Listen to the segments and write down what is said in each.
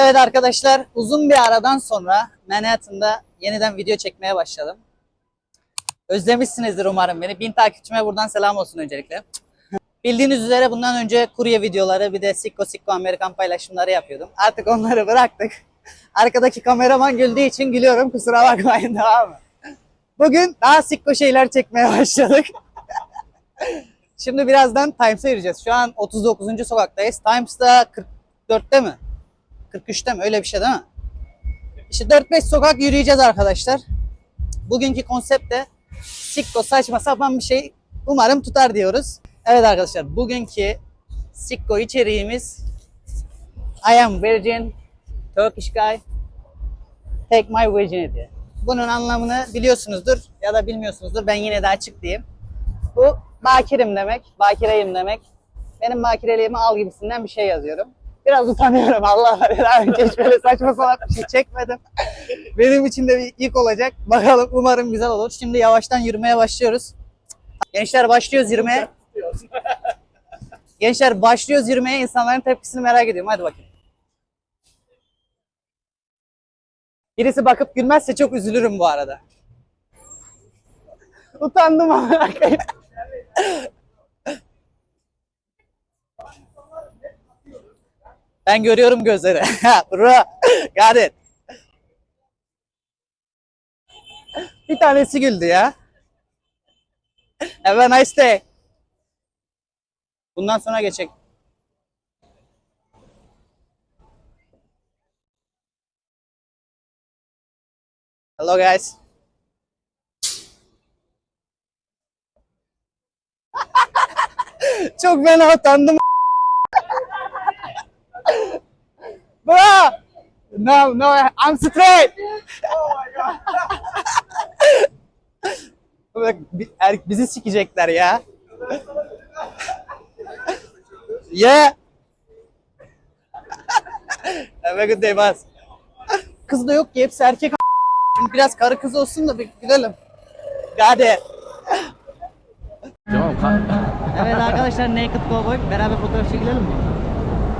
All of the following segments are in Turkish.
Evet arkadaşlar uzun bir aradan sonra Manhattan'da yeniden video çekmeye başladım. Özlemişsinizdir umarım beni. Bin takipçime buradan selam olsun öncelikle. Bildiğiniz üzere bundan önce kurye videoları bir de Sikko Sikko Amerikan paylaşımları yapıyordum. Artık onları bıraktık. Arkadaki kameraman güldüğü için gülüyorum kusura bakmayın tamam mı? Bugün daha Sikko şeyler çekmeye başladık. Şimdi birazdan Times'a yürüyeceğiz. Şu an 39. sokaktayız. Times'da 44'te mi? 43'te mi? Öyle bir şey değil mi? İşte 4-5 sokak yürüyeceğiz arkadaşlar. Bugünkü konsept de Sikko saçma sapan bir şey umarım tutar diyoruz. Evet arkadaşlar bugünkü Sikko içeriğimiz I am virgin, Turkish guy, take my virginity. Bunun anlamını biliyorsunuzdur ya da bilmiyorsunuzdur. Ben yine de açık diyeyim. Bu bakirim demek, bakireyim demek. Benim bakireliğimi al gibisinden bir şey yazıyorum. Biraz utanıyorum Allah var. Daha hiç böyle saçma salak bir şey çekmedim. Benim için de bir ilk olacak. Bakalım umarım güzel olur. Şimdi yavaştan yürümeye başlıyoruz. Gençler başlıyoruz yürümeye. Gençler başlıyoruz yürümeye. İnsanların tepkisini merak ediyorum. Hadi bakayım. Birisi bakıp gülmezse çok üzülürüm bu arada. Utandım ama. Ben görüyorum gözleri. Bro, got it. Bir tanesi güldü ya. Have a nice day. Bundan sonra geçecek. Hello guys. Çok fena utandım. Bro! No, no, I'm straight. Bak, bi- er- bizi sikecekler ya. yeah. Have a good day, boss. Kız da yok ki, hepsi erkek. Şimdi biraz karı kız olsun da bir gülelim. Hadi. Tamam kan- Evet arkadaşlar Naked Cowboy beraber fotoğraf çekilelim mi?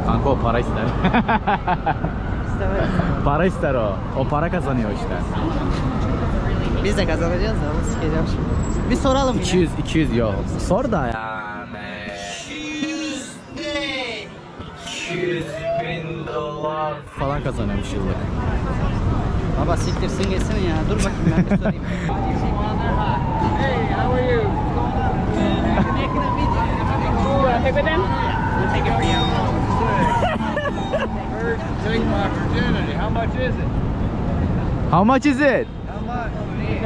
kanka o para ister. İstemeyiz. para ister o. O para kazanıyor işte. Biz de kazanacağız onu sikeceğim şimdi. Bir soralım yine. 200 200 yok. Sor da. 200 bin dolar falan kazanıyormuş yıllık. Baba siktirsin geçsin ya. Dur bakayım ben bir sorayım. Hey, how are take you. Take my virginity. How much is it? How much is it? How much? Wait,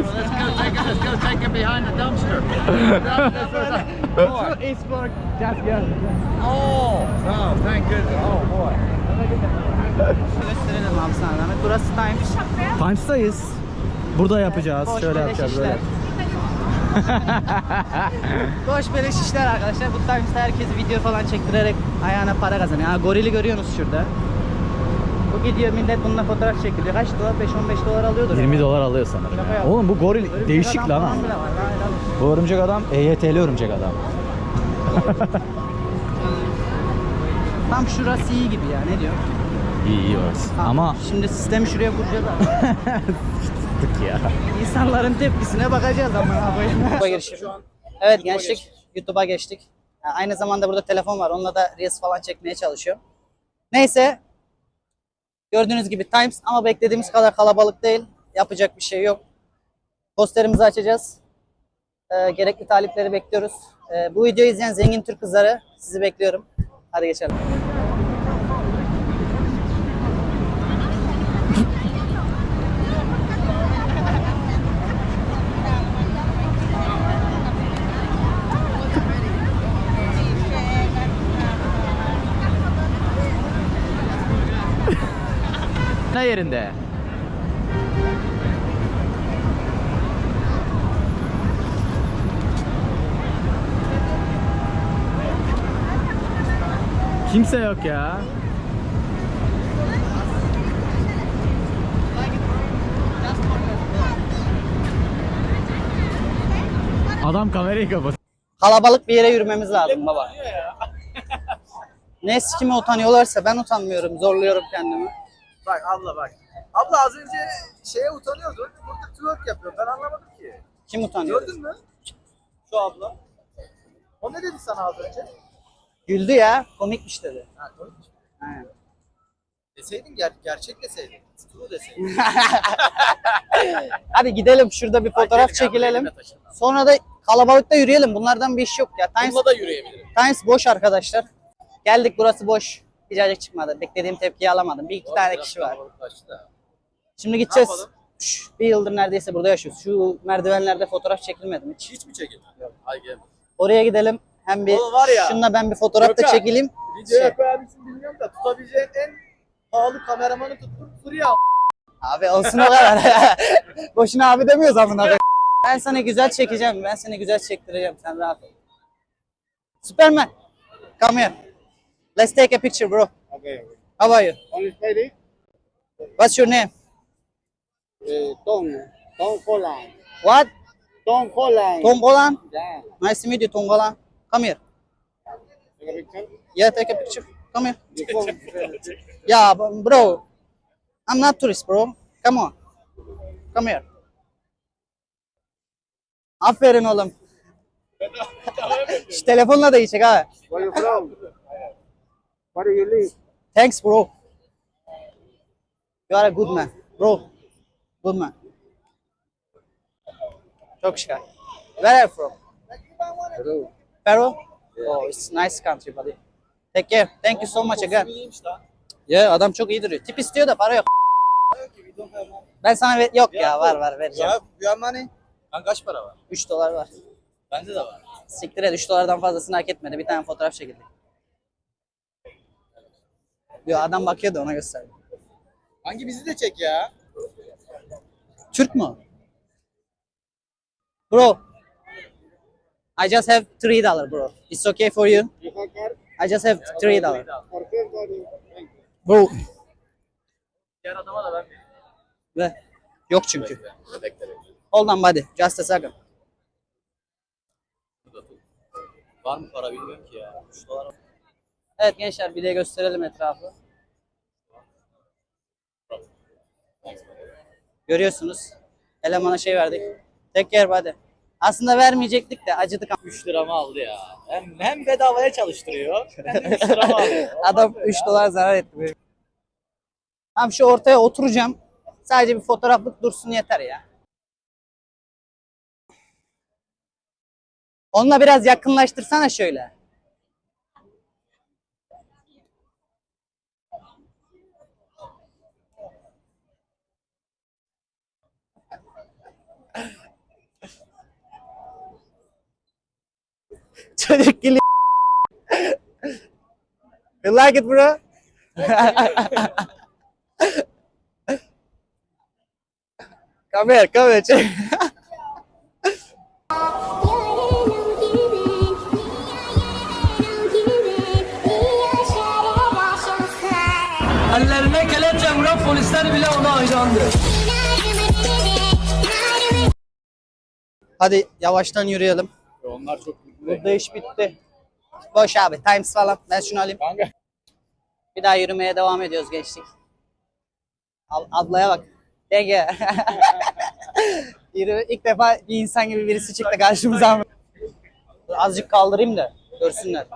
well, let's go take it. Let's go take it behind the dumpster. It's for just girl. Oh, oh, thank goodness. Oh boy. Gösterelim abi sana. Burası Times. Times'tayız. Burada yapacağız. Boş Şöyle yapacağız böyle. Boş beleş işler arkadaşlar. Bu Times'ta herkes video falan çektirerek ayağına para kazanıyor. Ha, gorili görüyorsunuz şurada. Bu gidiyor millet bununla fotoğraf çekiliyor. Kaç dolar? 5-15 dolar alıyordur. 20 dolar alıyor sanırım. Şaka ya. yap. Oğlum bu goril Örümcek değişik adam lan. falan ha. bile var. Daha helal olsun. Bu örümcek adam EYT'li örümcek adam. Tam şurası iyi gibi ya. Ne diyor? İyi iyi orası. Ama Şimdi sistemi şuraya kuracağız abi. tık ya. İnsanların tepkisine bakacağız ama YouTube'a girişim. Evet gençlik YouTube'a geçtik. Aynı zamanda burada telefon var. Onunla da Reels falan çekmeye çalışıyorum. Neyse. Gördüğünüz gibi Times ama beklediğimiz kadar kalabalık değil. Yapacak bir şey yok. Posterimizi açacağız. Ee, gerekli talipleri bekliyoruz. Ee, bu videoyu izleyen zengin Türk kızları sizi bekliyorum. Hadi geçelim. Ne yerinde? Kimse yok ya. Adam kamerayı kapat. Kalabalık bir yere yürümemiz lazım baba. Ne kime utanıyorlarsa ben utanmıyorum. Zorluyorum kendimi. Bak abla bak. Abla az önce şeye utanıyordun. Burada twerk yapıyor. Ben anlamadım ki. Kim utanıyor? Gördün mü? Şu abla. O ne dedi sana az önce? Güldü ya. Komikmiş dedi. Ha, komik. Aynen. Deseydin ger gerçek deseydin. True deseydin. Hadi gidelim şurada bir fotoğraf çekilelim. Sonra da kalabalıkta yürüyelim. Bunlardan bir iş yok ya. Times, Bununla da yürüyebilirim. Times boş arkadaşlar. Geldik burası boş. Bir cacık çıkmadı. Beklediğim tepkiyi alamadım. Bir iki tane kişi var. Şimdi gideceğiz. Şş, bir yıldır neredeyse burada yaşıyoruz. Şu merdivenlerde fotoğraf çekilmedi mi hiç? Hiç mi gel. Oraya gidelim. Hem bir Oğlum var ya, şununla ben bir fotoğraf da Gökhan, çekileyim. Videoya Şey. koyar mısın bilmiyorum da tutabileceğin en pahalı kameramanı tuttum. Furya. Abi olsun o kadar. Boşuna abi demiyoruz amına koyayım. Ben sana güzel çekeceğim. Ben seni güzel çektireceğim. Sen rahat ol. Superman. Come here. Let's take a picture bro. Okay. How are you? Only Friday. What's your name? Uh, Tom. Tom Holland. What? Tom Holland. Tongolan. Yeah. Nice to meet you Tongolan. Come here. Take a picture. Yeah, take a picture. Come here. Yeah, bro. I'm not tourist, bro. Come on. Come here. Aferin oğlum. Şu telefonla da iyi çek ha. Where you from? Where do you live? Thanks, bro. You are a good man, bro. Good man. Çok şık. Where are you from? Peru. Peru? Oh, it's nice country, buddy. Take care. Thank you so much again. Ya adam çok iyi duruyor. Tip istiyor da para yok. Ben sana ver yok ya var var vereceğim. Ya you have money? Lan kaç para var? 3 dolar var. Bende de var. Siktir et 3 dolardan fazlasını hak etmedi. Bir tane fotoğraf çekildi. Yo adam bakıyordu ona gösterdi. Hangi bizi de çek ya? Türk mü? Bro. I just have 3 dollar bro. It's okay for you? I just have 3 dollar. Okay, buddy. Thank you. Bro. Diğer adama da ben vereyim. Ve yok çünkü. Bekle bekle. Hold on buddy. Just a second. Var mı para bilmiyorum ki ya. 3 dolar. Evet gençler bir de gösterelim etrafı. Görüyorsunuz. Elemana şey verdik. Take care buddy. Aslında vermeyecektik de acıdık. 3 liramı aldı ya. Hem, hem bedavaya çalıştırıyor hem de 3 liramı aldı. Adam 3 dolar zarar etti. Tamam şu ortaya oturacağım. Sadece bir fotoğraflık dursun yeter ya. Onunla biraz yakınlaştırsana şöyle. Çocuk gülüyor. You like it bro? come here, come here. check. Ellerine kelepçe vuran polisler bile ona hayrandı. Hadi yavaştan yürüyelim. Onlar çok. Burada iş bitti. Boş abi. Times falan. Ben şunu alayım. Kanka. Bir daha yürümeye devam ediyoruz gençlik. Al, ablaya bak. Dege. Yürü, ilk defa bir insan gibi birisi çıktı karşımıza. Dur, Azıcık kaldırayım da görsünler.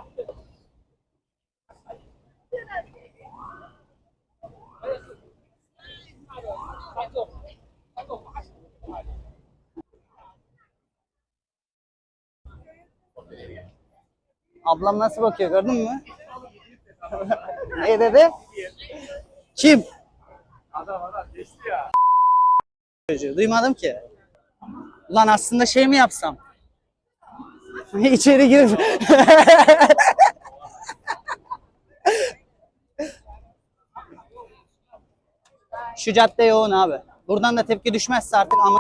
Ablam nasıl bakıyor gördün mü? ne dedi? Kim? Adam adam geçti ya. Duymadım ki. Ulan aslında şey mi yapsam? İçeri girip Şu cadde yoğun abi. Buradan da tepki düşmezse artık ama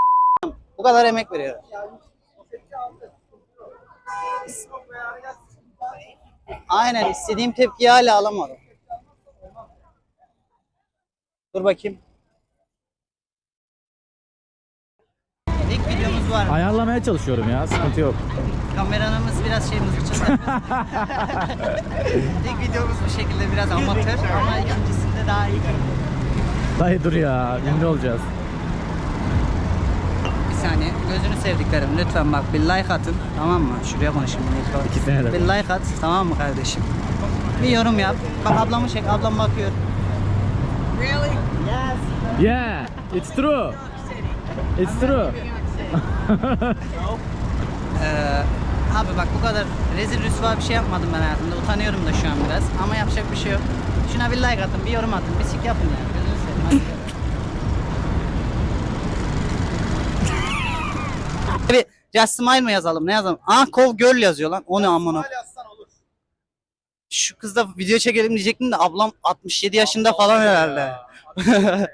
bu kadar emek veriyorum. Aynen istediğim tepkiyi hala alamadım. Dur bakayım. İlk videomuz var. Ayarlama ayarlamaya çalışıyorum ya. Sıkıntı yok. Kameranımız biraz şey mızıkçı. İlk videomuz bu şekilde biraz amatör ama ikincisinde daha iyi. Dayı dur ya. Ünlü olacağız. Saniye gözünü sevdiklerim lütfen bak bir like atın tamam mı? Şuraya konuşayım. İkisine de. Bir like at tamam mı kardeşim? Bir yorum yap. Bak ablamı çek ablam bakıyor. Yeah, it's true. It's true. Ee, abi bak bu kadar rezil rüsva bir şey yapmadım ben hayatımda. Utanıyorum da şu an biraz. Ama yapacak bir şey yok. Şuna bir like atın, bir yorum atın, bir sik yapın yani. Gözünü seveyim. Hadi. bir Just Smile mı yazalım? Ne yazalım? Ah Kov Girl yazıyor lan. O ne amına. Şu kızla video çekelim diyecektim de ablam 67 yaşında falan herhalde.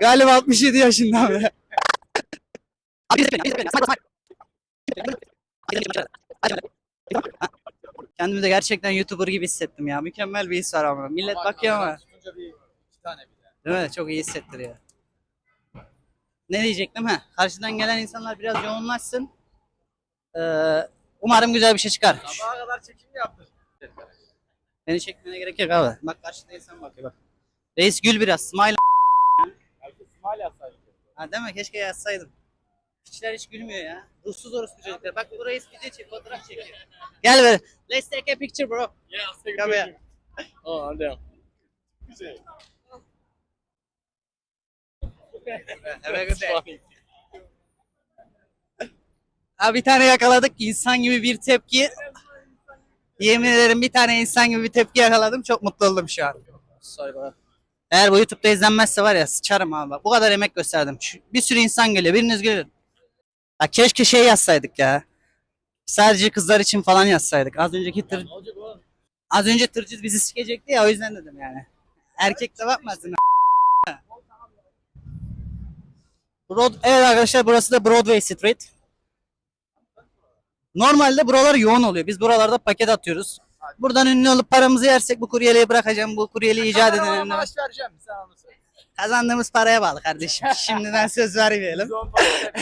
Galiba 67 yaşında abi. Kendimi de gerçekten YouTuber gibi hissettim ya. Mükemmel bir his var ama. Millet bakıyor ama. Değil mi? Çok iyi hissettiriyor. Ne diyecektim ha? Karşıdan gelen insanlar biraz yoğunlaşsın. Ee, umarım güzel bir şey çıkar. Sabaha kadar çekim yaptın? Beni çekmene gerek yok abi. Bak karşıda insan bakıyor bak. Reis gül biraz. Smile. Herkes smile yazsaydı. Ha değil mi? Keşke yazsaydım. Hiçler hiç gülmüyor ya. Ruhsuz orospu çocuklar. Bak bu reis video çek, fotoğraf çekiyor. Gel böyle. Let's take a picture bro. Yeah, Come here. Oh, I'm down. Güzel. Have a good day. Abi bir tane yakaladık. İnsan gibi bir tepki. Yemin ederim bir tane insan gibi bir tepki yakaladım. Çok mutlu oldum şu an. Bro. Eğer bu YouTube'da izlenmezse var ya sıçarım abi. bak. Bu kadar emek gösterdim. Şu- Bir sürü insan geliyor. Biriniz gülün. Ya keşke şey yazsaydık ya. Sadece kızlar için falan yazsaydık. Az önceki tır... Az önce tırcı bizi sikecekti ya o yüzden dedim yani. Erkek de bakmasın. Broad, evet arkadaşlar burası da Broadway Street. Normalde buralar yoğun oluyor. Biz buralarda paket atıyoruz. Buradan ünlü olup paramızı yersek bu kuryeliği bırakacağım. Bu kuryeliği icat Kameraman edelim. maaş vereceğim? Sen onu söyle. Kazandığımız paraya bağlı kardeşim. Şimdiden söz vermeyelim. %10 pay isterim.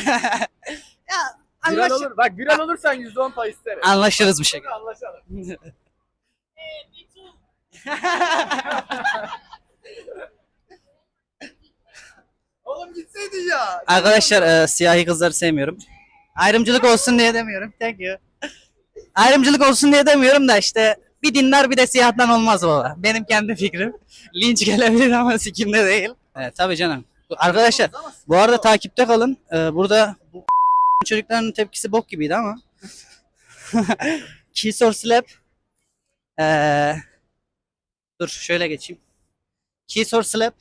ya Viral anlaş olur. Bak viral olursan %10 pay isterim. anlaşırız bir şekilde. Anlaşalım. Oğlum gitseydin ya. Arkadaşlar e, siyahi kızları sevmiyorum. Ayrımcılık olsun diye demiyorum. Thank you. Ayrımcılık olsun diye demiyorum da işte bir dinler bir de siyahtan olmaz baba. Benim kendi fikrim. Linç gelebilir ama sikimde değil. Evet tabii canım. Arkadaşlar bu arada takipte kalın. Ee, burada bu çocukların tepkisi bok gibiydi ama. Kiss or slap. Ee, dur şöyle geçeyim. Kiss or slap.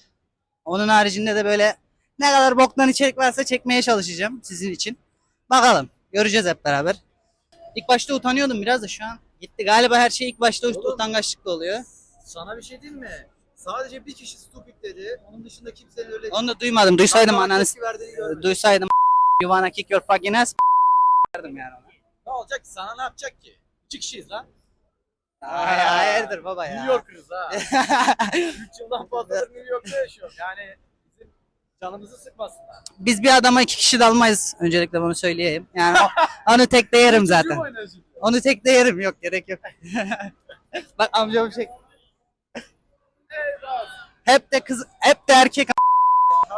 Onun haricinde de böyle ne kadar boktan içerik varsa çekmeye çalışacağım sizin için. Bakalım. Göreceğiz hep beraber. İlk başta utanıyordum biraz da şu an gitti. Galiba her şey ilk başta Oğlum. utangaçlıkla oluyor. Sana bir şey diyeyim mi? Sadece bir kişi stupid dedi. Onun dışında kimsenin öyle Onu da duymadım. Duysaydım ananı duysaydım you wanna kick your fucking ass derdim yani ona. Ne olacak ki? Sana ne yapacak ki? İki kişiyiz lan. Ay, hayırdır baba ya. New York'ız ha. 3 yıldan fazladır New York'ta yaşıyorum. Yani canımızı sıkmasınlar. Biz bir adama iki kişi de almayız. Öncelikle bunu söyleyeyim. Yani o- onu tek de yerim zaten. Kim? Onu tek de yerim. Yok gerek yok. Bak amcam şey. Hep de kız, hep de erkek.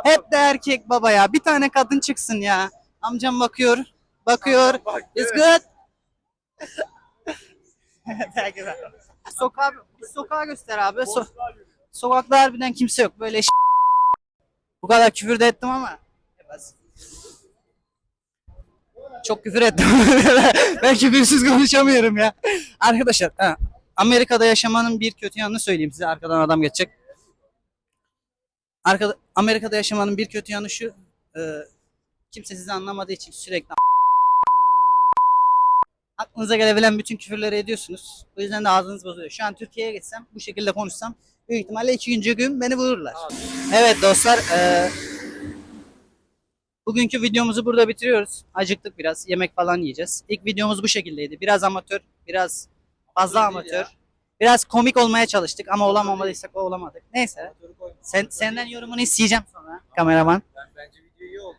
Hep de erkek baba ya. Bir tane kadın çıksın ya. Amcam bakıyor. Bakıyor. Bak, It's evet. good. sokağı, sokağı göster abi. So- Boşluğa yürü. sokakta harbiden kimse yok. Böyle ş- Bu kadar küfür de ettim ama. Çok küfür ettim. ben küfürsüz konuşamıyorum ya. Arkadaşlar ha, Amerika'da yaşamanın bir kötü yanını söyleyeyim size. Arkadan adam geçecek. Arkada, Amerika'da yaşamanın bir kötü yanı şu. e, kimse sizi anlamadığı için sürekli aklınıza gelebilen bütün küfürleri ediyorsunuz. O yüzden de ağzınız bozuluyor. Şu an Türkiye'ye geçsem, bu şekilde konuşsam büyük ihtimalle ikinci gün beni vururlar. Evet dostlar, e, bugünkü videomuzu burada bitiriyoruz. Acıktık biraz, yemek falan yiyeceğiz. İlk videomuz bu şekildeydi. Biraz amatör, biraz fazla Amatör amatör. Biraz komik olmaya çalıştık ama olamamadıysak olamadık. Neyse. Sen, senden yorumunu isteyeceğim sonra kameraman. Ben bence video iyi oldu.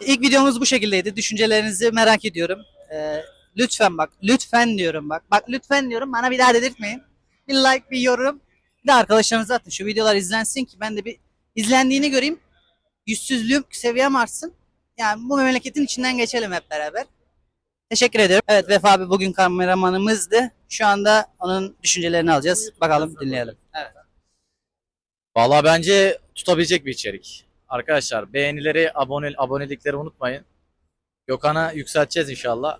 İlk videomuz bu şekildeydi. Düşüncelerinizi merak ediyorum. Ee, lütfen bak, lütfen diyorum bak. Bak lütfen diyorum bana bir daha dedirtmeyin. Bir like, bir yorum. De arkadaşlarınıza atın. Şu videolar izlensin ki ben de bir izlendiğini göreyim. Yüzsüzlüğüm seviyem artsın. Yani bu memleketin içinden geçelim hep beraber. Teşekkür ediyorum. Evet Vefa abi bugün kameramanımızdı. Şu anda onun düşüncelerini alacağız. Bakalım dinleyelim. Evet. Valla bence tutabilecek bir içerik. Arkadaşlar beğenileri, abone, abonelikleri unutmayın. Gökhan'a yükselteceğiz inşallah.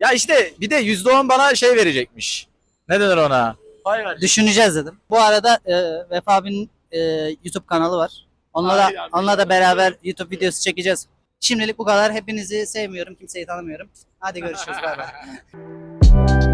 Ya işte bir de %10 bana şey verecekmiş. Ne denir ona? Pay verecek. Düşüneceğiz dedim. Bu arada e, Vefa abinin e, YouTube kanalı var. Onunla da, onunla da beraber YouTube videosu çekeceğiz. Şimdilik bu kadar. Hepinizi sevmiyorum. Kimseyi tanımıyorum. Hadi görüşürüz. Bay bay.